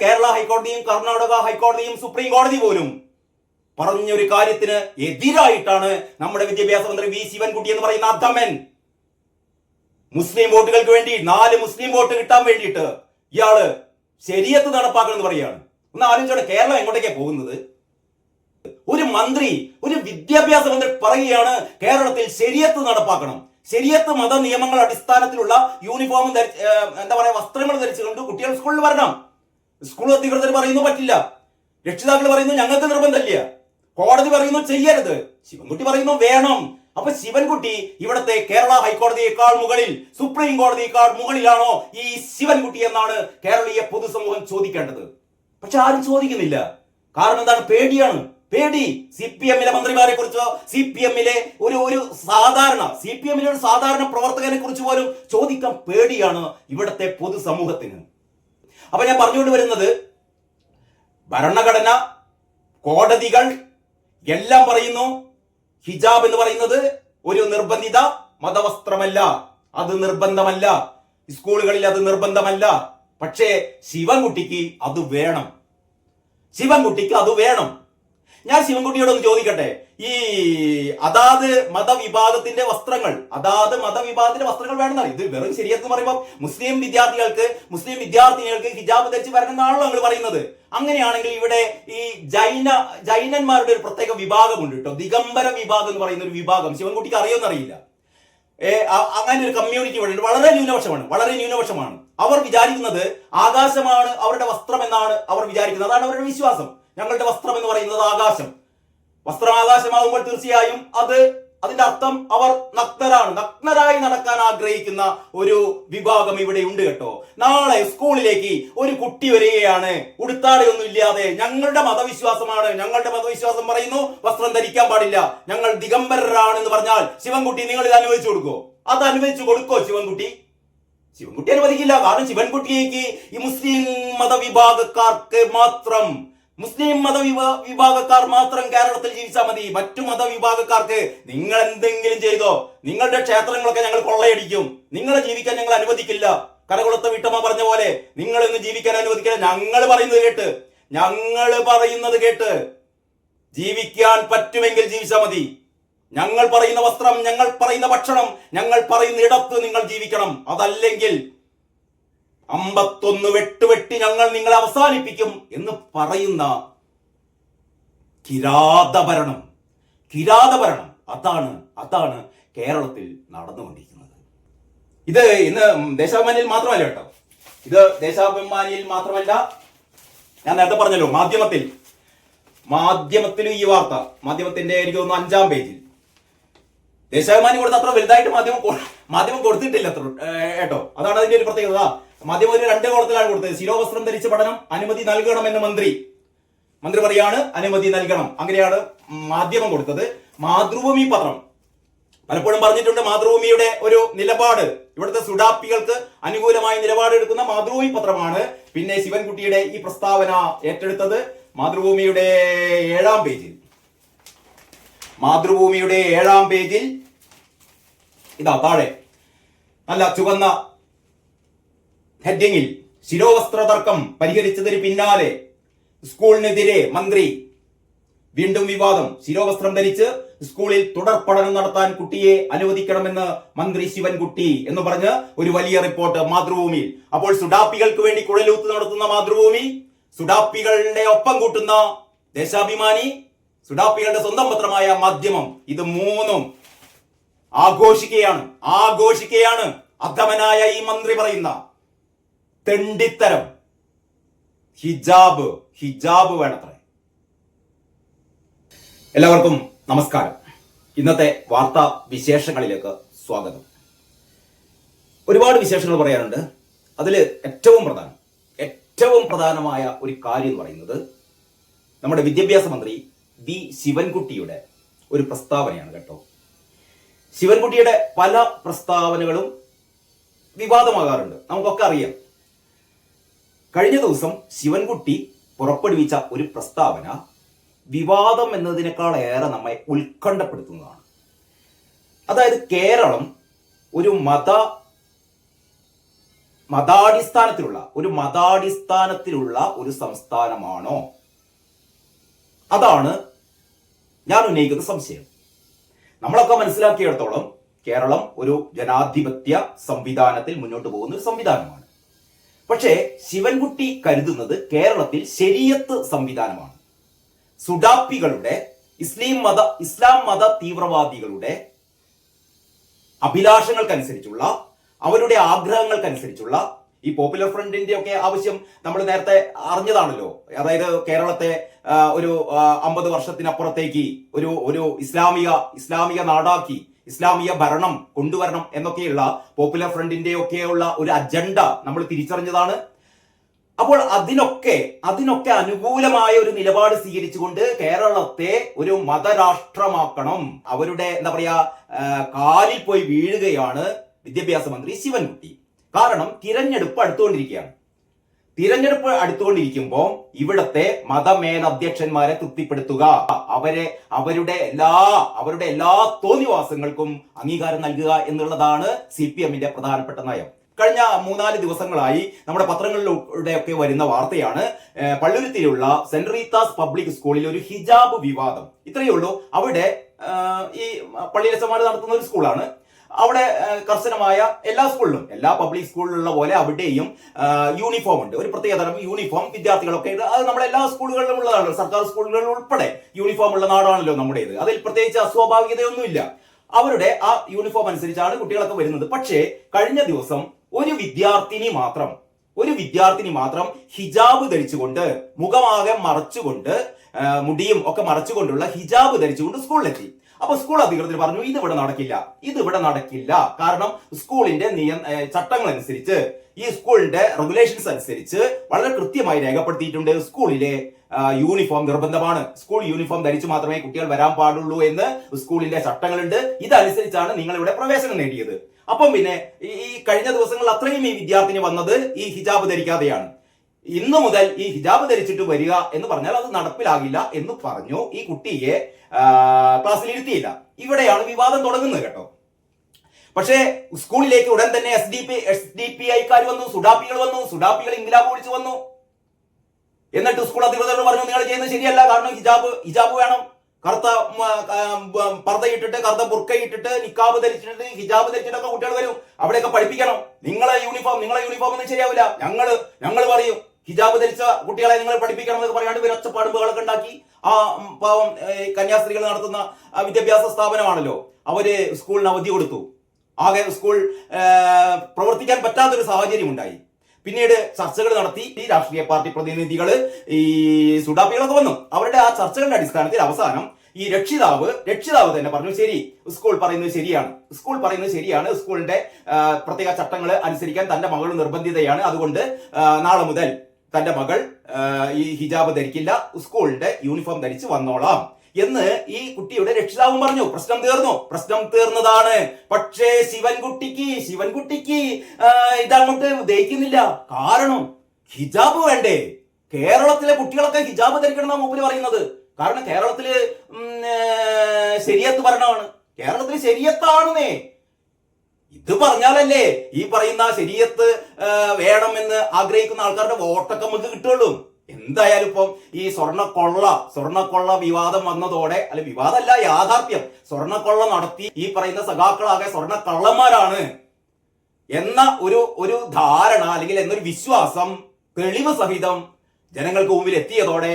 കേരള ഹൈക്കോടതിയും കർണാടക ഹൈക്കോടതിയും സുപ്രീം കോടതി പോലും പറഞ്ഞൊരു കാര്യത്തിന് എതിരായിട്ടാണ് നമ്മുടെ വിദ്യാഭ്യാസ മന്ത്രി വി ശിവൻകുട്ടി എന്ന് പറയുന്ന അധമൻ. മുസ്ലിം വോട്ടുകൾക്ക് വേണ്ടി നാല് മുസ്ലിം വോട്ട് കിട്ടാൻ വേണ്ടിയിട്ട് ഇയാൾ ശരിയത്ത് നടപ്പാക്കണമെന്ന് പറയാണ് ഒന്ന് ആലോചിച്ചോടെ കേരളം എങ്ങോട്ടേക്കാ പോകുന്നത്? ഒരു മന്ത്രി ഒരു വിദ്യാഭ്യാസ മന്ത്രി പറയുകയാണ് കേരളത്തിൽ ശരിയത്ത് നടപ്പാക്കണം. ശരിയത്ത് മത നിയമങ്ങൾ അടിസ്ഥാനത്തിലുള്ള യൂണിഫോം ധരിച്ച് എന്താ പറയാ വസ്ത്രങ്ങൾ ധരിച്ചുകൊണ്ട് കുട്ടികൾ സ്കൂളിൽ വരണം. സ്കൂൾ അധികൃതർ പറയുന്നു പറ്റില്ല. രക്ഷിതാക്കൾ പറയുന്നു ഞങ്ങൾക്ക് നിർബന്ധമില്ല. കോടതി പറയുന്നു ചെയ്യരുത്. ശിവൻകുട്ടി പറയുന്നു വേണം. അപ്പൊ ശിവൻകുട്ടി ഇവിടത്തെ കേരള ഹൈക്കോടതിയേക്കാൾ മുകളിൽ സുപ്രീം കോടതിയേക്കാൾ മുകളിലാണോ ഈ ശിവൻകുട്ടി എന്നാണ് കേരളീയ പൊതുസമൂഹം ചോദിക്കേണ്ടത്. പക്ഷെ ആരും ചോദിക്കുന്നില്ല. കാരണം എന്താണ്? പേടിയാണ്. പേടി. സി പി എമ്മിലെ മന്ത്രിമാരെ കുറിച്ചോ സി പി എമ്മിലെ ഒരു ഒരു സാധാരണ സി പി എമ്മിലെ ഒരു സാധാരണ പ്രവർത്തകനെ കുറിച്ച് പോലും ചോദിക്കാൻ പേടിയാണ് ഇവിടുത്തെ പൊതുസമൂഹത്തിന്. അപ്പൊ ഞാൻ പറഞ്ഞുകൊണ്ട് വരുന്നത് ഭരണഘടന കോടതികൾ എല്ലാം പറയുന്നു. ഹിജാബ് എന്ന് പറയുന്നത് ഒരു നിർബന്ധിത മതവസ്ത്രമല്ല. അത് നിർബന്ധമല്ല. സ്കൂളുകളിൽ അത് നിർബന്ധമല്ല. പക്ഷേ ശിവൻകുട്ടിക്ക് അത് വേണം. ശിവൻകുട്ടിക്ക് അത് വേണം. ഞാൻ ശിവൻകുട്ടിയോട് ഒന്ന് ചോദിക്കട്ടെ? ഈ അതാത് മതവിഭാഗത്തിന്റെ വസ്ത്രങ്ങൾ അതാത് മതവിഭാഗത്തിന്റെ വസ്ത്രങ്ങൾ വേണമെന്നാണ് ഇത് വെറും ശരിയെന്ന് പറയുമ്പോൾ മുസ്ലിം വിദ്യാർത്ഥികൾക്ക് മുസ്ലിം വിദ്യാർത്ഥിനികൾക്ക് ഹിജാബ് ധരിച്ച് വരണമെന്നാണല്ലോ നിങ്ങൾ പറയുന്നത്. അങ്ങനെയാണെങ്കിൽ ഇവിടെ ഈ ജൈന ജൈനന്മാരുടെ ഒരു പ്രത്യേക വിഭാഗമുണ്ട് കേട്ടോ. ദിഗംബര വിഭാഗം എന്ന് പറയുന്ന ഒരു വിഭാഗം. ശിവൻകുട്ടിക്ക് അറിയുമെന്നറിയില്ല. അങ്ങനെ ഒരു കമ്മ്യൂണിറ്റി ഇവിടെ വളരെ ന്യൂനപക്ഷമാണ്. വളരെ ന്യൂനപക്ഷമാണ്. അവർ വിചാരിക്കുന്നത് ആകാശമാണ് അവരുടെ വസ്ത്രം എന്നാണ് അവർ വിചാരിക്കുന്നത്. അതാണ് അവരുടെ വിശ്വാസം. ഞങ്ങളുടെ വസ്ത്രം എന്ന് പറയുന്നത് ആകാശം. വസ്ത്രം ആകാശമാകുമ്പോൾ തീർച്ചയായും അത് അതിന്റെ അർത്ഥം അവർ നഗ്നരാണ്. നഗ്നരായി നടക്കാൻ ആഗ്രഹിക്കുന്ന ഒരു വിഭാഗം ഇവിടെ ഉണ്ട് കേട്ടോ. നാളെ സ്കൂളിലേക്ക് ഒരു കുട്ടി വരികയാണ്. ഉടുത്താടെയൊന്നും ഇല്ലാതെ ഞങ്ങളുടെ മതവിശ്വാസമാണ്. ഞങ്ങളുടെ മതവിശ്വാസം പറയുന്നു വസ്ത്രം ധരിക്കാൻ പാടില്ല. ഞങ്ങൾ ദിഗംബരരാണ് എന്ന് പറഞ്ഞാൽ ശിവൻകുട്ടി നിങ്ങൾ ഇത് അനുവദിച്ചു കൊടുക്കോ? അത് അനുവദിച്ചു കൊടുക്കോ ശിവൻകുട്ടി? ശിവൻകുട്ടി അനുവദിക്കില്ല. കാരണം ശിവൻകുട്ടിയേക്ക് ഈ മുസ്ലിം മതവിഭാഗക്കാർക്ക് മാത്രം മുസ്ലിം മത വിഭാഗക്കാർ മാത്രം കേരളത്തിൽ ജീവിച്ചാൽ മതി. മറ്റു മതവിഭാഗക്കാർക്ക് നിങ്ങൾ എന്തെങ്കിലും ചെയ്തോ നിങ്ങളുടെ ക്ഷേത്രങ്ങളൊക്കെ ഞങ്ങൾ കൊള്ളയടിക്കും. നിങ്ങളെ ജീവിക്കാൻ ഞങ്ങൾ അനുവദിക്കില്ല. കരകുളത്ത വീട്ടമ്മ പറഞ്ഞ പോലെ നിങ്ങളൊന്നും ജീവിക്കാൻ അനുവദിക്കില്ല. ഞങ്ങൾ പറയുന്നത് കേട്ട്. ഞങ്ങൾ പറയുന്നത് കേട്ട്. ജീവിക്കാൻ പറ്റുമെങ്കിൽ ജീവിച്ചാൽ മതി. ഞങ്ങൾ പറയുന്ന വസ്ത്രം ഞങ്ങൾ പറയുന്ന ഭക്ഷണം ഞങ്ങൾ പറയുന്ന ഇടത്ത് നിങ്ങൾ ജീവിക്കണം. അതല്ലെങ്കിൽ അമ്പത്തൊന്ന് വെട്ടുവെട്ടി ഞങ്ങൾ നിങ്ങളെ അവസാനിപ്പിക്കും എന്ന് പറയുന്ന കിരാതഭരണം. കിരാതഭരണം. അതാണ് അതാണ് കേരളത്തിൽ നടന്നുകൊണ്ടിരിക്കുന്നത്. ഇത് ഇന്ന് ദേശാഭിമാനിയിൽ മാത്രമല്ല കേട്ടോ. ഇത് ദേശാഭിമാനിയിൽ മാത്രമല്ല ഞാൻ നേരത്തെ പറഞ്ഞല്ലോ മാധ്യമത്തിൽ. മാധ്യമത്തിലും ഈ വാർത്ത മാധ്യമത്തിന്റെ എനിക്ക് തോന്നുന്നു അഞ്ചാം പേജിൽ. ദേശാഭിമാനി കൊടുത്ത അത്ര വലുതായിട്ട് മാധ്യമം മാധ്യമം കൊടുത്തിട്ടില്ല അത്ര കേട്ടോ അതാണ് അതിന്റെ ഒരു പ്രത്യേകത. മാധ്യമം ഒരു രണ്ട് കോളത്തിലാണ് കൊടുത്തത്. ശിരോവസ്ത്രം ധരിച്ച പഠനം അനുമതി നൽകണമെന്ന് മന്ത്രി. മന്ത്രി പറയാണ് അനുമതി നൽകണം. അങ്ങനെയാണ് മാധ്യമം കൊടുത്തത്. മാതൃഭൂമി പത്രം. പലപ്പോഴും പറഞ്ഞിട്ടുണ്ട് മാതൃഭൂമിയുടെ ഒരു നിലപാട്. ഇവിടുത്തെ സുഡാപ്പികൾക്ക് അനുകൂലമായ നിലപാട് എടുക്കുന്ന മാതൃഭൂമി പത്രമാണ് പിന്നെ ശിവൻകുട്ടിയുടെ ഈ പ്രസ്താവന ഏറ്റെടുത്തത് മാതൃഭൂമിയുടെ ഏഴാം പേജിൽ. മാതൃഭൂമിയുടെ ഏഴാം പേജിൽ ഇതാ താഴെ. നല്ല ചുവന്ന ഹെഡിങ്ങിൽ ശിരോവസ്ത്ര തർക്കം പരിഹരിച്ചതിന് പിന്നാലെ സ്കൂളിനെതിരെ മന്ത്രി വീണ്ടും വിവാദം. ശിരോവസ്ത്രം ധരിച്ച് സ്കൂളിൽ തുടർ പഠനം നടത്താൻ കുട്ടിയെ അനുവദിക്കണമെന്ന് മന്ത്രി ശിവൻകുട്ടി എന്ന് പറഞ്ഞ് ഒരു വലിയ റിപ്പോർട്ട് മാതൃഭൂമിയിൽ. അപ്പോൾ സുഡാപ്പികൾക്ക് വേണ്ടി കുഴലൂത്ത് നടത്തുന്ന മാതൃഭൂമി സുഡാപ്പികളുടെ ഒപ്പം കൂട്ടുന്ന ദേശാഭിമാനി സുഡാപ്പികളുടെ സ്വന്തം പത്രമായ മാധ്യമം ഇത് മൂന്നും ആഘോഷിക്കുകയാണ്. ആഘോഷിക്കുകയാണ്. അധമനായ ഈ മന്ത്രി പറയുന്ന തെണ്ടിത്തരം. ഹിജാബ് ഹിജാബ് വേണത്രേ. എല്ലാവർക്കും നമസ്കാരം. ഇന്നത്തെ വാർത്താ വിശേഷങ്ങളിലേക്ക് സ്വാഗതം. ഒരുപാട് വിശേഷങ്ങൾ പറയാനുണ്ട്. അതിൽ ഏറ്റവും പ്രധാനം ഏറ്റവും പ്രധാനമായ ഒരു കാര്യം എന്ന് പറയുന്നത് നമ്മുടെ വിദ്യാഭ്യാസ മന്ത്രി വി ശിവൻകുട്ടിയുടെ ഒരു പ്രസ്താവനയാണ് കേട്ടോ. ശിവൻകുട്ടിയുടെ പല പ്രസ്താവനകളും വിവാദമാകാറുണ്ട്. നമുക്കൊക്കെ അറിയാം. കഴിഞ്ഞ ദിവസം ശിവൻകുട്ടി പുറപ്പെടുവിച്ച ഒരു പ്രസ്താവന വിവാദം എന്നതിനേക്കാൾ ഏറെ നമ്മെ ഉത്കണ്ഠപ്പെടുത്തുന്നതാണ്. അതായത് കേരളം ഒരു മത മതാടിസ്ഥാനത്തിലുള്ള ഒരു മതാടിസ്ഥാനത്തിലുള്ള ഒരു സംസ്ഥാനമാണോ? അതാണ് ഞാൻ ഉന്നയിക്കുന്ന സംശയം. നമ്മളൊക്കെ മനസ്സിലാക്കിയിടത്തോളം കേരളം ഒരു ജനാധിപത്യ സംവിധാനത്തിൽ മുന്നോട്ട് പോകുന്ന ഒരു സംവിധാനമാണ്. പക്ഷേ ശിവൻകുട്ടി കരുതുന്നത് കേരളത്തിൽ ശരിയത്ത് സംവിധാനമാണ്. സുഡാപ്പികളുടെ ഇസ്ലീം മത ഇസ്ലാം മത തീവ്രവാദികളുടെ അഭിലാഷങ്ങൾക്കനുസരിച്ചുള്ള അവരുടെ ആഗ്രഹങ്ങൾക്കനുസരിച്ചുള്ള ഈ പോപ്പുലർ ഫ്രണ്ടിന്റെ ഒക്കെ ആവശ്യം നമ്മൾ നേരത്തെ അറിഞ്ഞതാണല്ലോ. അതായത് കേരളത്തെ ഒരു അമ്പത് വർഷത്തിനപ്പുറത്തേക്ക് ഒരു ഒരു ഇസ്ലാമിക ഇസ്ലാമിക നാടാക്കി ഇസ്ലാമിക ഭരണം കൊണ്ടുവരണം എന്നൊക്കെയുള്ള പോപ്പുലർ ഫ്രണ്ടിന്റെ ഒക്കെയുള്ള ഒരു അജണ്ട നമ്മൾ തിരിച്ചറിഞ്ഞതാണ്. അപ്പോൾ അതിനൊക്കെ അതിനൊക്കെ അനുകൂലമായ ഒരു നിലപാട് സ്വീകരിച്ചുകൊണ്ട് കേരളത്തെ ഒരു മതരാഷ്ട്രമാക്കണം. അവരുടെ എന്താ പറയാ കാലിൽ പോയി വീഴുകയാണ് വിദ്യാഭ്യാസ മന്ത്രി ശിവൻകുട്ടി. കാരണം തിരഞ്ഞെടുപ്പ് അടുത്തുകൊണ്ടിരിക്കുകയാണ്. തിരഞ്ഞെടുപ്പ് അടുത്തുകൊണ്ടിരിക്കുമ്പോൾ ഇവിടത്തെ മതമേലധ്യക്ഷന്മാരെ തൃപ്തിപ്പെടുത്തുക. അവരെ അവരുടെ എല്ലാ അവരുടെ എല്ലാ തോന്നിവാസങ്ങൾക്കും അംഗീകാരം നൽകുക എന്നുള്ളതാണ് സി പി എമ്മിന്റെ പ്രധാനപ്പെട്ട നയം. കഴിഞ്ഞ മൂന്നാൽ ദിവസങ്ങളായി നമ്മുടെ പത്രങ്ങളിലൂടെ ഒക്കെ വരുന്ന വാർത്തയാണ് പള്ളുരുത്തിയിലുള്ള സെന്റ് റീത്താസ് പബ്ലിക് സ്കൂളിൽ ഒരു ഹിജാബ് വിവാദം. ഇത്രയേ ഉള്ളൂ. അവിടെ ഈ ഈ സമാനം നടത്തുന്ന ഒരു സ്കൂളാണ്. അവിടെ കർശനമായ എല്ലാ സ്കൂളിലും എല്ലാ പബ്ലിക് സ്കൂളിലുള്ള പോലെ അവിടെയും യൂണിഫോം ഉണ്ട്. ഒരു പ്രത്യേക തരം യൂണിഫോം വിദ്യാർത്ഥികളൊക്കെ അത് നമ്മുടെ എല്ലാ സ്കൂളുകളിലും ഉള്ളതാണ്. സർക്കാർ സ്കൂളുകളിൽ ഉൾപ്പെടെ യൂണിഫോം ഉള്ള നാടാണല്ലോ നമ്മുടേത്. അതിൽ പ്രത്യേകിച്ച് അസ്വാഭാവികതയൊന്നുമില്ല. അവരുടെ ആ യൂണിഫോം അനുസരിച്ചാണ് കുട്ടികളൊക്കെ വരുന്നത്. പക്ഷേ കഴിഞ്ഞ ദിവസം ഒരു വിദ്യാർത്ഥിനി മാത്രം ഒരു വിദ്യാർത്ഥിനി മാത്രം ഹിജാബ് ധരിച്ചുകൊണ്ട് മുഖമാകെ മറച്ചുകൊണ്ട് മുടിയും ഒക്കെ മറച്ചുകൊണ്ടുള്ള ഹിജാബ് ധരിച്ചുകൊണ്ട് സ്കൂളിലെത്തി. അപ്പൊ സ്കൂൾ അധികൃതർ പറഞ്ഞു ഇത് ഇവിടെ നടക്കില്ല ഇത് ഇവിടെ നടക്കില്ല. കാരണം സ്കൂളിന്റെ നിയമ ചട്ടങ്ങൾ അനുസരിച്ച് ഈ സ്കൂളിന്റെ റെഗുലേഷൻസ് അനുസരിച്ച് വളരെ കൃത്യമായി രേഖപ്പെടുത്തിയിട്ടുണ്ട് സ്കൂളിലെ യൂണിഫോം നിർബന്ധമാണ്. സ്കൂൾ യൂണിഫോം ധരിച്ചു മാത്രമേ കുട്ടികൾ വരാൻ പാടുള്ളൂ എന്ന് സ്കൂളിന്റെ ചട്ടങ്ങളുണ്ട്. ഇതനുസരിച്ചാണ് നിങ്ങൾ ഇവിടെ പ്രവേശനം നേടിയത്. അപ്പം പിന്നെ ഈ കഴിഞ്ഞ ദിവസങ്ങളിൽ അത്രയും ഈ വിദ്യാർത്ഥിനി വന്നത് ഈ ഹിജാബ് ധരിക്കാതെയാണ്. ഇന്നു മുതൽ ഈ ഹിജാബ് ധരിച്ചിട്ട് വരിക എന്ന് പറഞ്ഞാൽ അത് നടപ്പിലാകില്ല എന്ന് പറഞ്ഞു. ഈ കുട്ടിയെ ക്ലാസ്സിലിരുത്തിയില്ല ഇവിടെയാണ് വിവാദം തുടങ്ങുന്നത് കേട്ടോ. പക്ഷേ സ്കൂളിലേക്ക് ഉടൻ തന്നെ S D P S D P ഐക്കാർ വന്നു സുഡാപ്പികൾ വന്നു സുഡാപ്പികൾ ഇംഗ്ലാബ് വിളിച്ചു വന്നു. എന്നിട്ട് സ്കൂൾ അധികൃതർ പറഞ്ഞു നിങ്ങൾ ചെയ്യുന്നത് ശരിയല്ല കാരണം ഹിജാബ് ഹിജാബ് വേണം. കറുത്ത പർദ്ദയിട്ടിട്ട് കറുത്ത ബുർക്കയിട്ടിട്ട് നിക്കാബ് ധരിച്ചിട്ട് ഹിജാബ് ധരിച്ചിട്ടൊക്കെ കുട്ടികൾ വരും. അവിടെയൊക്കെ പഠിപ്പിക്കണം. നിങ്ങളെ യൂണിഫോം നിങ്ങളെ യൂണിഫോം ഒന്നും ശരിയാവില്ല. ഞങ്ങൾ ഞങ്ങൾ പറയും ഹിജാബ് ധരിച്ച കുട്ടികളെ നിങ്ങൾ പഠിപ്പിക്കണം എന്നൊക്കെ പറയാണ്ട് ഇവർ ഒച്ചപ്പാടുമ്പുകളൊക്കെ ഉണ്ടാക്കി. ആ പാവം കന്യാസ്ത്രീകൾ നടത്തുന്ന വിദ്യാഭ്യാസ സ്ഥാപനമാണല്ലോ. അവർ സ്കൂളിന് അവധി കൊടുത്തു. ആകെ സ്കൂൾ പ്രവർത്തിക്കാൻ പറ്റാത്തൊരു സാഹചര്യം ഉണ്ടായി പിന്നീട് ചർച്ചകൾ നടത്തി. ഈ രാഷ്ട്രീയ പാർട്ടി പ്രതിനിധികൾ ഈ സുഡാപ്പികളൊക്കെ വന്നു. അവരുടെ ആ ചർച്ചകളുടെ അടിസ്ഥാനത്തിൽ അവസാനം ഈ രക്ഷിതാവ് രക്ഷിതാവ് തന്നെ പറഞ്ഞു ശരി സ്കൂൾ പറയുന്നത് ശരിയാണ്. സ്കൂൾ പറയുന്നത് ശരിയാണ്. സ്കൂളിന്റെ പ്രത്യേക ചട്ടങ്ങൾ അനുസരിക്കാൻ തന്റെ മകൾ നിർബന്ധിതയാണ്. അതുകൊണ്ട് നാളെ മുതൽ തന്റെ മകൾ ഈ ഹിജാബ് ധരിക്കില്ല സ്കൂളിന്റെ യൂണിഫോം ധരിച്ച് വന്നോളാം എന്ന് ഈ കുട്ടിയുടെ രക്ഷിതാവും പറഞ്ഞു. പ്രശ്നം തീർന്നു. പ്രശ്നം തീർന്നതാണ്. പക്ഷേ ശിവൻകുട്ടിക്ക് ശിവൻകുട്ടിക്ക് ഇതങ്ങോട്ട് ദഹിക്കുന്നില്ല. കാരണം ഹിജാബ് വേണ്ടേ? കേരളത്തിലെ കുട്ടികളൊക്കെ ഹിജാബ് ധരിക്കണം മൂപ്പര് പറയുന്നത്. കാരണം കേരളത്തിൽ ശരിയത്ത് ഭരണമാണ്. കേരളത്തിൽ ശരിയത്താണെന്നേ. ഇത് പറഞ്ഞാലല്ലേ ഈ പറയുന്ന ശരീരത്ത് വേണമെന്ന് ആഗ്രഹിക്കുന്ന ആൾക്കാരുടെ വോട്ടൊക്കെ നമുക്ക് കിട്ടുള്ളൂ എന്തായാലും ഇപ്പം ഈ സ്വർണക്കൊള്ള സ്വർണക്കൊള്ള വിവാദം വന്നതോടെ അല്ല വിവാദമല്ല യാഥാർത്ഥ്യം. സ്വർണക്കൊള്ള നടത്തി ഈ പറയുന്ന സഖാക്കളാകെ സ്വർണക്കള്ളന്മാരാണ് എന്ന ഒരു ഒരു ധാരണ അല്ലെങ്കിൽ എന്നൊരു വിശ്വാസം തെളിവ് സഹിതം ജനങ്ങൾക്ക് മുമ്പിൽ എത്തിയതോടെ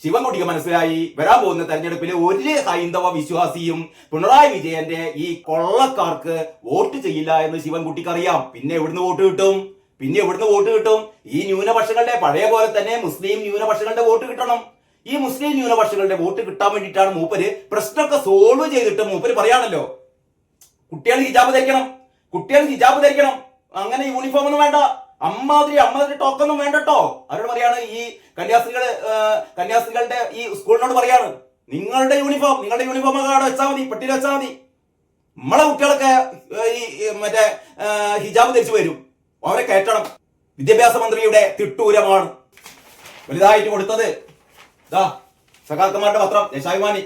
ശിവൻകുട്ടിക്ക് മനസ്സിലായി. വരാൻ പോകുന്ന തെരഞ്ഞെടുപ്പിൽ ഒരു ഹൈന്ദവ വിശ്വാസിയും പിണറായി വിജയന്റെ ഈ കൊള്ളക്കാർക്ക് വോട്ട് ചെയ്യില്ല എന്ന് ശിവൻകുട്ടിക്ക് അറിയാം പിന്നെ എവിടുന്ന് വോട്ട് കിട്ടും? പിന്നെ എവിടുന്ന് വോട്ട് കിട്ടും? ഈ ന്യൂനപക്ഷങ്ങളുടെ പഴയ പോലെ തന്നെ മുസ്ലിം ന്യൂനപക്ഷങ്ങളുടെ വോട്ട് കിട്ടണം. ഈ മുസ്ലിം ന്യൂനപക്ഷങ്ങളുടെ വോട്ട് കിട്ടാൻ വേണ്ടിയിട്ടാണ് മൂപ്പര് പ്രശ്നമൊക്കെ സോൾവ് ചെയ്തിട്ട് മൂപ്പര് പറയാണല്ലോ. കുട്ടികൾ ഹിജാബ് ധരിക്കണം. കുട്ടികൾ ഹിജാബ് ധരിക്കണം. അങ്ങനെ യൂണിഫോം ഒന്നും വേണ്ട. അമ്മാതിരി അമ്മാതിരി ടോക്കൊന്നും വേണ്ടട്ടോ. അവരോട് പറയാണ് ഈ കന്യാസ്ത്രീകൾ കന്യാസ്ത്രീകളുടെ ഈ സ്കൂളിനോട് പറയാണ് നിങ്ങളുടെ യൂണിഫോം നിങ്ങളുടെ യൂണിഫോം ഒക്കെ അവിടെ വെച്ചാൽ മതി പെട്ടിയിൽ വെച്ചാൽ മതി. നമ്മളെ കുട്ടികളൊക്കെ ഈ മറ്റേ ഹിജാബ് ധരിച്ചു വരും. അവരെ കയറ്റണം. വിദ്യാഭ്യാസ മന്ത്രിയുടെ തിട്ടൂരമാണ് വലുതായിട്ട് കൊടുത്തത്. ഇതാ സഖാക്കന്മാരുടെ പത്രം ദേശാഭിമാനി.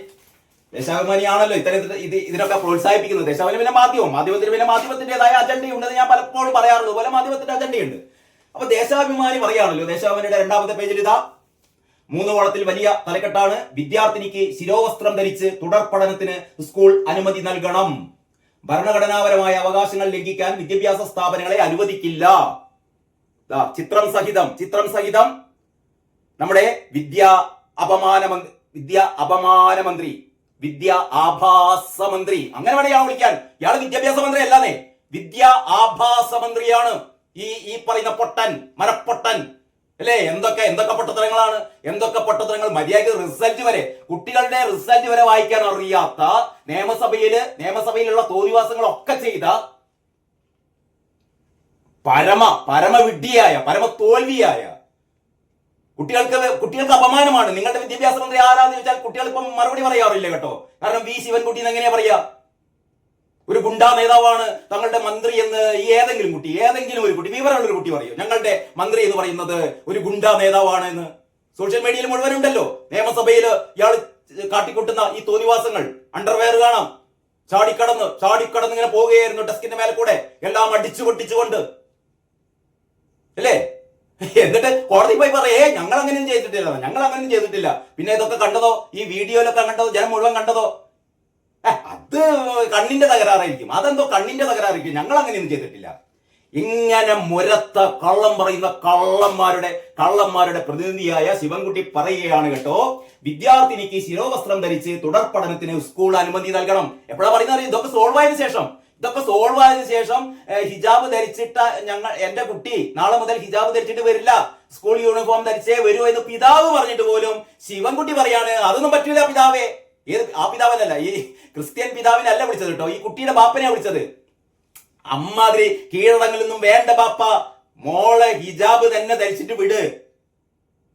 ദേശാഭിമാനിയാണല്ലോ ഇത്തരം ഇത് ഇതിനൊക്കെ പ്രോത്സാഹിപ്പിക്കുന്നത്. ദേശാഭിമാനി പിന്നെ മാധ്യമം. മാധ്യമത്തിന് പിന്നെ മാധ്യമത്തിന്റേതായ അജണ്ടയുണ്ടെന്ന് ഞാൻ പലപ്പോഴും പറയാറുള്ളത് പോലെ മാധ്യമത്തിന്റെ അജണ്ടയുണ്ട് അപ്പൊ ദേശാഭിമാനി പറയാണല്ലോ. ദേശാഭിമാനിയുടെ രണ്ടാമത്തെ പേജിൽ ഇതാ. മൂന്ന് വളത്തിൽ വലിയ തലക്കെട്ടാണ്. വിദ്യാർത്ഥിനിക്ക് ശിരോവസ്ത്രം ധരിച്ച് തുടർ പഠനത്തിന് സ്കൂൾ അനുമതി നൽകണം. ഭരണഘടനാപരമായ അവകാശങ്ങൾ ലംഘിക്കാൻ വിദ്യാഭ്യാസ സ്ഥാപനങ്ങളെ അനുവദിക്കില്ല. ചിത്രം സഹിതം ചിത്രം സഹിതം. നമ്മുടെ വിദ്യാ അപമാന വിദ്യാ അപമാന മന്ത്രി വിദ്യാ ആഭാസ മന്ത്രി അങ്ങനെ വേണേ ഞാൻ വിളിക്കാൻ. ഇയാൾ വിദ്യാഭ്യാസ മന്ത്രി അല്ലാതെ വിദ്യാ ആഭാസ മന്ത്രിയാണ് ഈ ഈ പറയുന്ന പൊട്ടൻ മരപ്പൊട്ടൻ അല്ലേ? എന്തൊക്കെ എന്തൊക്കെ പൊട്ടത്തരങ്ങളാണ്? എന്തൊക്കെ പൊട്ടത്തരങ്ങൾ? മര്യാദയ്ക്ക് റിസൾട്ട് വരെ കുട്ടികളുടെ റിസൾട്ട് വരെ വായിക്കാൻ അറിയാത്ത നിയമസഭയിൽ നിയമസഭയിലുള്ള തോന്നിവാസങ്ങളൊക്കെ ചെയ്ത പരമ പരമവിഡ്ഢിയായ പരമ തോൽവിയായ കുട്ടികൾക്ക് കുട്ടികൾക്ക് അപമാനമാണ്. നിങ്ങളുടെ വിദ്യാഭ്യാസ മന്ത്രി ആരാന്ന് ചോദിച്ചാൽ കുട്ടികൾ ഇപ്പം മറുപടി പറയാറില്ല കേട്ടോ. കാരണം വി ശിവൻകുട്ടി എന്ന് എങ്ങനെയാ പറയാ? ഒരു ഗുണ്ടാ നേതാവാണ് തങ്ങളുടെ മന്ത്രി എന്ന് ഈ ഏതെങ്കിലും കുട്ടി ഏതെങ്കിലും ഒരു കുട്ടി വിവരമുള്ള ഒരു കുട്ടി പറയും? ഞങ്ങളുടെ മന്ത്രി എന്ന് പറയുന്നത് ഒരു ഗുണ്ടാ നേതാവാണ് എന്ന്. സോഷ്യൽ മീഡിയയിൽ മുഴുവൻ ഉണ്ടല്ലോ നിയമസഭയിൽ ഇയാൾ കാട്ടിക്കൂട്ടുന്ന ഈ തോന്നിവാസങ്ങൾ. അണ്ടർവെയർ കാണാം. ചാടിക്കടന്ന് ചാടിക്കടന്ന് ഇങ്ങനെ പോവുകയായിരുന്നു ഡെസ്കിന്റെ മേലെ കൂടെ. എല്ലാം അടിച്ചു പൊട്ടിച്ചുകൊണ്ട് അല്ലേ? എന്നിട്ട് കോടതി പോയി പറയേ ഞങ്ങൾ അങ്ങനെയും ചെയ്തിട്ടില്ല ഞങ്ങൾ അങ്ങനെയും ചെയ്തിട്ടില്ല. പിന്നെ ഇതൊക്കെ കണ്ടതോ? ഈ വീഡിയോയിലൊക്കെ കണ്ടതോ? ജനം മുഴുവൻ കണ്ടതോ? അത് കണ്ണിന്റെ തകരാറായിരിക്കും. അതെന്തോ കണ്ണിന്റെ തകരാറായിരിക്കും. ഞങ്ങൾ അങ്ങനെയൊന്നും ചെയ്തിട്ടില്ല. ഇങ്ങനെ മുരത്ത കള്ളം പറയുന്ന കള്ളന്മാരുടെ കള്ളന്മാരുടെ പ്രതിനിധിയായ ശിവൻകുട്ടി പറയുകയാണ് കേട്ടോ വിദ്യാർത്ഥിനിക്ക് ശിരോവസ്ത്രം ധരിച്ച് തുടർ പഠനത്തിന് സ്കൂൾ അനുമതി നൽകണം. എപ്പോഴാ പറയുന്നത്? ഇതൊക്കെ സോൾവ് ആയതിനു ശേഷം. ഇതൊക്കെ സോൾവ് ആയതിനു ശേഷം ഹിജാബ് ധരിച്ചിട്ട ഞങ്ങൾ എന്റെ കുട്ടി നാളെ മുതൽ ഹിജാബ് ധരിച്ചിട്ട് വരില്ല. സ്കൂൾ യൂണിഫോം ധരിച്ചേ വരൂ എന്ന് പിതാവ് പറഞ്ഞിട്ട് പോലും ശിവൻകുട്ടി പറയാണ് അതൊന്നും പറ്റൂല പിതാവേ. ഏത് ആ പിതാവിനല്ല ഈ ക്രിസ്ത്യൻ പിതാവിനെ അല്ല വിളിച്ചത് കേട്ടോ ഈ കുട്ടിയുടെ ബാപ്പനെയാണ് വിളിച്ചത്. അമ്മാതിരി കീഴടങ്ങളിലൊന്നും വേണ്ട ബാപ്പ മോളെ ഹിജാബ് തന്നെ ധരിച്ചിട്ട് വിട്.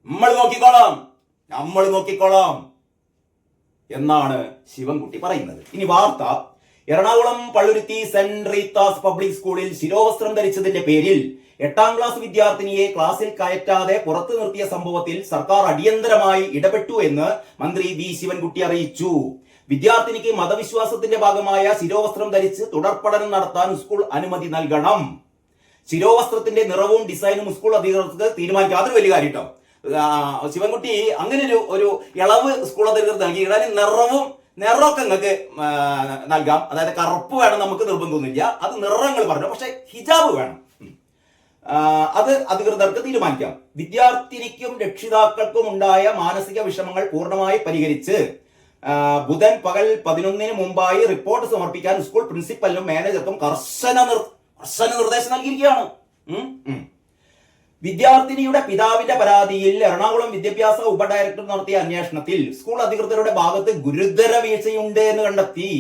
നമ്മൾ നോക്കിക്കോളാം. നമ്മൾ നോക്കിക്കോളാം. എന്നാണ് ശിവൻകുട്ടി പറയുന്നത്. ഇനി വാർത്ത. Ernakulam Palluruthy Saint Rita's public സ്കൂളിൽ ശിരോവസ്ത്രം ധരിച്ചതിന്റെ പേരിൽ എട്ടാം ക്ലാസ് വിദ്യാർത്ഥിനിയെ ക്ലാസ്സിൽ കയറ്റാതെ പുറത്തു നിർത്തിയ സംഭവത്തിൽ സർക്കാർ അടിയന്തരമായി ഇടപെട്ടു എന്ന് മന്ത്രി വി ശിവൻകുട്ടി അറിയിച്ചു. വിദ്യാർത്ഥിനിക്ക് മതവിശ്വാസത്തിന്റെ ഭാഗമായ ശിരോവസ്ത്രം ധരിച്ച് തുടർ പഠനം നടത്താൻ സ്കൂൾ അനുമതി നൽകണം. ശിരോവസ്ത്രത്തിന്റെ നിറവും ഡിസൈനും സ്കൂൾ അധികൃതർക്ക് തീരുമാനിക്കാം. അതൊരു വലിയ കാര്യം കേട്ടോ ശിവൻകുട്ടി അങ്ങനെ ഒരു ഒരു ഇളവ് സ്കൂൾ അധികൃതർ നൽകി. നിറവും നിറമൊക്കെ നിങ്ങൾക്ക് നൽകാം. അതായത് കറുപ്പ് വേണം നമുക്ക് നിർബന്ധമൊന്നുമില്ല. അത് നിറങ്ങൾ പറഞ്ഞു. പക്ഷെ ഹിജാബ് വേണം. അത് അധികൃതർക്ക് തീരുമാനിക്കാം. വിദ്യാർത്ഥിനിക്കും രക്ഷിതാക്കൾക്കും ഉണ്ടായ മാനസിക വിഷമങ്ങൾ പൂർണമായി പരിഹരിച്ച് ബുധൻ പകൽ പതിനൊന്നിന് മുമ്പായി റിപ്പോർട്ട് സമർപ്പിക്കാൻ സ്കൂൾ പ്രിൻസിപ്പലിനും മാനേജർക്കും കർശന കർശന നിർദ്ദേശം നൽകിയിരിക്കുകയാണ്. വിദ്യാർത്ഥിനിയുടെ പിതാവിന്റെ പരാതിയിൽ എറണാകുളം വിദ്യാഭ്യാസ ഉപഡയറക്ടർ നടത്തിയ അന്വേഷണത്തിൽ സ്കൂൾ അധികൃതരുടെ ഭാഗത്ത് ഗുരുതര വീഴ്ചയുണ്ട് എന്ന് കണ്ടെത്തി.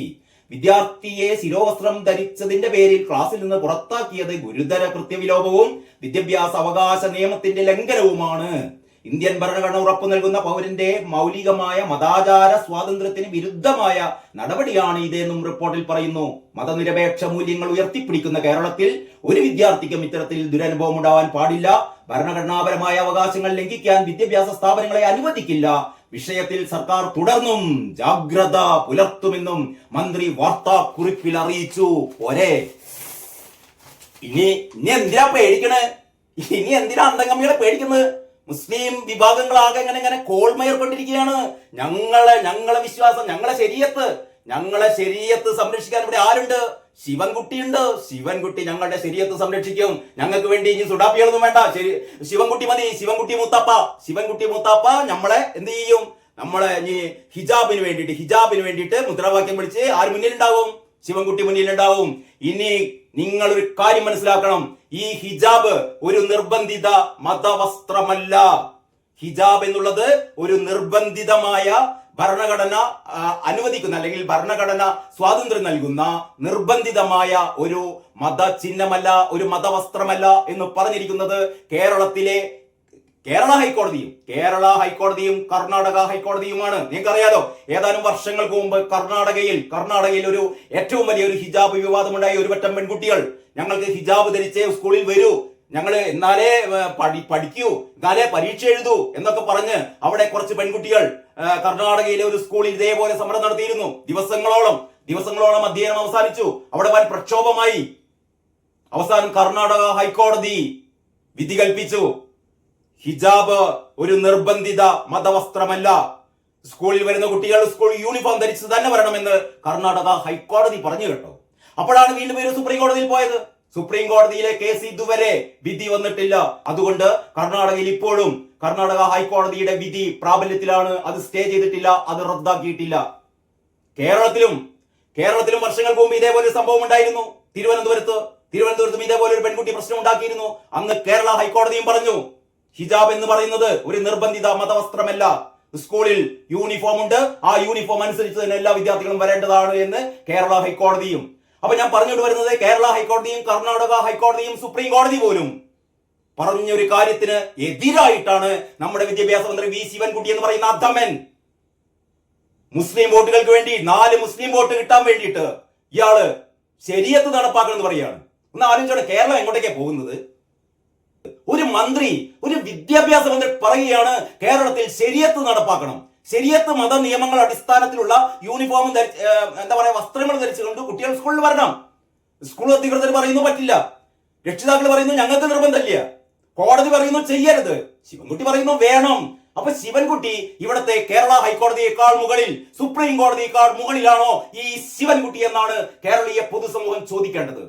വിദ്യാർത്ഥിയെ ശിരോവസ്ത്രം ധരിച്ചതിന്റെ പേരിൽ ക്ലാസ്സിൽ നിന്ന് പുറത്താക്കിയത് ഗുരുതര കൃത്യവിലോപവും വിദ്യാഭ്യാസ അവകാശ നിയമത്തിന്റെ ലംഘനവുമാണ്. ഇന്ത്യൻ ഭരണഘടന ഉറപ്പു നൽകുന്ന പൗരന്റെ മൗലികമായ മതാചാര സ്വാതന്ത്ര്യത്തിന് വിരുദ്ധമായ നടപടിയാണ് ഇതെന്നും റിപ്പോർട്ടിൽ പറയുന്നു. മതനിരപേക്ഷ മൂല്യങ്ങൾ ഉയർത്തിപ്പിടിക്കുന്ന കേരളത്തിൽ ഒരു വിദ്യാർത്ഥിക്കും ഇത്തരത്തിൽ ദുരനുഭവം ഉണ്ടാവാൻ പാടില്ല. ഭരണഘടനാപരമായ അവകാശങ്ങൾ ലംഘിക്കാൻ വിദ്യാഭ്യാസ സ്ഥാപനങ്ങളെ അനുവദിക്കില്ല. വിഷയത്തിൽ സർക്കാർ തുടർന്നും ജാഗ്രത പുലർത്തുമെന്നും മന്ത്രി വാർത്താക്കുറിപ്പിൽ അറിയിച്ചു. പോരെ. ഇനി ഇനി എന്തിനാ പേടിക്കണേ? ഇനി എന്തിനാ അന്തംഗമ്മികളെ പേടിക്കുന്നത്? മുസ്ലിം വിഭാഗങ്ങളാകെ ഇങ്ങനെ ഇങ്ങനെ കോൾമയർ കൊണ്ടിരിക്കുകയാണ് ഞങ്ങളെ ഞങ്ങളെ വിശ്വാസം ഞങ്ങളെ ശരീരത്ത് ഞങ്ങളെ ശരീരത്ത് സംരക്ഷിക്കാൻ ഇവിടെ ആരുണ്ട്? ശിവൻകുട്ടിയുണ്ട്. ശിവൻകുട്ടി ഞങ്ങളുടെ ശരീരത്ത് സംരക്ഷിക്കും. ഞങ്ങൾക്ക് വേണ്ടി ഇനി സുഡാപ്പികളൊന്നും വേണ്ട. ശരി ശിവൻകുട്ടി മതി. ശിവൻകുട്ടി മൂത്താപ്പ. ശിവൻകുട്ടി മൂത്താപ്പ നമ്മളെ എന്ത് ചെയ്യും? നമ്മളെ ഇനി ഹിജാബിന് വേണ്ടിയിട്ട് ഹിജാബിന് വേണ്ടിയിട്ട് മുദ്രാവാക്യം വിളിച്ച് ആര് മുന്നിലുണ്ടാവും? ശിവൻകുട്ടി മുന്നിലുണ്ടാവും. ഇനി നിങ്ങൾ ഒരു കാര്യം മനസ്സിലാക്കണം. ഈ ഹിജാബ് ഒരു നിർബന്ധിത മതവസ്ത്രമല്ല. ഹിജാബ് എന്നുള്ളത് ഒരു നിർബന്ധിതമായ ഭരണഘടന അനുവദിക്കുന്ന അല്ലെങ്കിൽ ഭരണഘടന സ്വാതന്ത്ര്യം നൽകുന്ന നിർബന്ധിതമായ ഒരു മതചിഹ്നമല്ല ഒരു മതവസ്ത്രമല്ല എന്ന് പറഞ്ഞിരിക്കുന്നത് കേരളത്തിലെ കേരള ഹൈക്കോടതിയും കേരള ഹൈക്കോടതിയും കർണാടക ഹൈക്കോടതിയുമാണ്. നിങ്ങൾക്കറിയാലോ ഏതാനും വർഷങ്ങൾക്ക് മുമ്പ് കർണാടകയിൽ കർണാടകയിൽ ഒരു ഏറ്റവും വലിയ ഒരു ഹിജാബ് വിവാദമുണ്ടായി ഒരു പറ്റം പെൺകുട്ടികൾ. ഞങ്ങൾക്ക് ഹിജാബ് ധരിച്ചേ സ്കൂളിൽ വരൂ. ഞങ്ങൾ എന്നാലേ പഠി പഠിക്കൂ എന്നാലേ പരീക്ഷ എഴുതൂ എന്നൊക്കെ പറഞ്ഞ് അവിടെ കുറച്ച് പെൺകുട്ടികൾ കർണാടകയിലെ ഒരു സ്കൂളിൽ ഇതേപോലെ സമരം നടത്തിയിരുന്നു. ദിവസങ്ങളോളം ദിവസങ്ങളോളം അധ്യയനം അവസാനിച്ചു. അവിടെ വൻ പ്രക്ഷോഭമായി. അവസാനം കർണാടക ഹൈക്കോടതി വിധി കൽപ്പിച്ചു. ഹിജാബ് ഒരു നിർബന്ധിത മതവസ്ത്രമല്ല. സ്കൂളിൽ വരുന്ന കുട്ടികൾ സ്കൂൾ യൂണിഫോം ധരിച്ച് തന്നെ വരണമെന്ന് കർണാടക ഹൈക്കോടതി പറഞ്ഞു കേട്ടോ. അപ്പോഴാണ് വീണ്ടും ഒരു സുപ്രീം കോടതിയിൽ പോയത്. സുപ്രീം കോടതിയിലെ കേസ് ഇതുവരെ വിധി വന്നിട്ടില്ല. അതുകൊണ്ട് കർണാടകയിൽ ഇപ്പോഴും കർണാടക ഹൈക്കോടതിയുടെ വിധി പ്രാബല്യത്തിലാണ്. അത് സ്റ്റേ ചെയ്തിട്ടില്ല അത് റദ്ദാക്കിയിട്ടില്ല. കേരളത്തിലും കേരളത്തിലും വർഷങ്ങൾക്ക് മുമ്പ് ഇതേപോലെ ഒരു സംഭവം ഉണ്ടായിരുന്നു. തിരുവനന്തപുരത്ത് തിരുവനന്തപുരത്തും ഇതേപോലെ ഒരു പെൺകുട്ടി പ്രശ്നം ഉണ്ടാക്കിയിരുന്നു. അന്ന് കേരള ഹൈക്കോടതിയും പറഞ്ഞു ഹിജാബ് എന്ന് പറയുന്നത് ഒരു നിർബന്ധിത മതവസ്ത്രമല്ല. സ്കൂളിൽ യൂണിഫോം ഉണ്ട്. ആ യൂണിഫോം അനുസരിച്ച് തന്നെ എല്ലാ വിദ്യാർത്ഥികളും വരേണ്ടതാണ് എന്ന് കേരള ഹൈക്കോടതിയും. അപ്പൊ ഞാൻ പറഞ്ഞുകൊണ്ട് വരുന്നത് കേരള ഹൈക്കോടതിയും കർണാടക ഹൈക്കോടതിയും സുപ്രീം കോടതി പോലും പറഞ്ഞൊരു കാര്യത്തിന് എതിരായിട്ടാണ് നമ്മുടെ വിദ്യാഭ്യാസ മന്ത്രി വി ശിവൻകുട്ടി എന്ന് പറയുന്ന അധമൻ. മുസ്ലിം വോട്ടുകൾക്ക് വേണ്ടി നാല് മുസ്ലിം വോട്ട് കിട്ടാൻ വേണ്ടിയിട്ട് ഇയാൾ ശരിയത്ത് നടപ്പാക്കണം എന്ന് പറയാണ് ഒന്ന് ആലോചിച്ചോടെ കേരളം എങ്ങോട്ടേക്കാണ് പോകുന്നത്? ഒരു മന്ത്രി ഒരു വിദ്യാഭ്യാസ മന്ത്രി പറയുകയാണ് കേരളത്തിൽ ശരിയത്ത് നടപ്പാക്കണം. ശരിയത്ത് മത നിയമങ്ങൾ അടിസ്ഥാനത്തിലുള്ള യൂണിഫോം എന്താ പറയാ വസ്ത്രങ്ങൾ ധരിച്ചുകൊണ്ട് കുട്ടികൾ സ്കൂളിൽ വരണം. സ്കൂൾ അധികൃതർ പറയുന്നു പറ്റില്ല. രക്ഷിതാക്കൾ പറയുന്നു ഞങ്ങൾക്ക് നിർബന്ധമില്ല. കോടതി പറയുന്നു ചെയ്യരുത്. ശിവൻകുട്ടി പറയുന്നു വേണം. അപ്പൊ ശിവൻകുട്ടി ഇവിടത്തെ കേരള ഹൈക്കോടതിയേക്കാൾ മുകളിൽ സുപ്രീം കോടതിയേക്കാൾ മുകളിലാണോ ഈ ശിവൻകുട്ടി എന്നാണ് കേരളീയ പൊതുസമൂഹം ചോദിക്കേണ്ടത്.